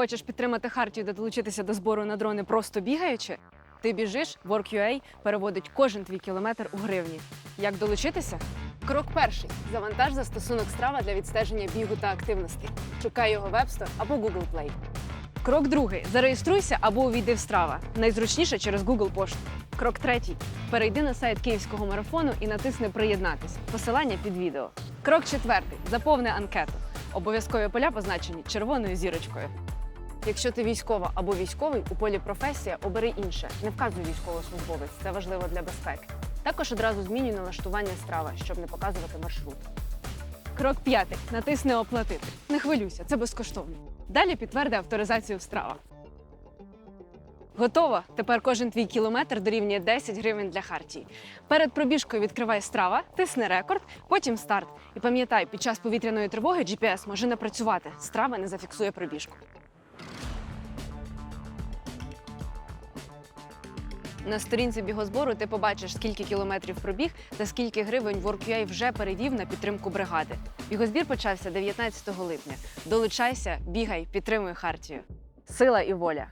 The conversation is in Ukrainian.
Хочеш підтримати хартію та долучитися до збору на дрони просто бігаючи? Ти біжиш, Work.ua переводить кожен твій кілометр у гривні. Як долучитися? Крок перший: завантаж застосунок страва для відстеження бігу та активності. Шукай його в App Store або Google Play. Крок другий: зареєструйся або увійди в страва. Найзручніше через Google пошту. Крок третій: перейди на сайт київського марафону і натисни Приєднатися. Посилання під відео. Крок четвертий: заповни анкету. Обов'язкові поля позначені червоною зірочкою. Якщо ти військова або військовий, у полі професія обери інше. Не вказуй військовослужбовець, це важливо для безпеки. Також одразу змінюй налаштування страва, щоб не показувати маршрут. Крок п'ятий. Натисни Оплатити. Не хвилюйся, це безкоштовно. Далі підтверди авторизацію страва. Готово! Тепер кожен твій кілометр дорівнює 10 гривень для хартії. Перед пробіжкою відкривай страва, тисни рекорд, потім старт. І пам'ятай, під час повітряної тривоги GPS може не працювати. Страва не зафіксує пробіжку. На сторінці бігозбору ти побачиш, скільки кілометрів пробіг та скільки гривень WorkUA вже перевів на підтримку бригади. Бігозбір почався 19 липня. Долучайся, бігай, підтримуй хартію. Сила і воля.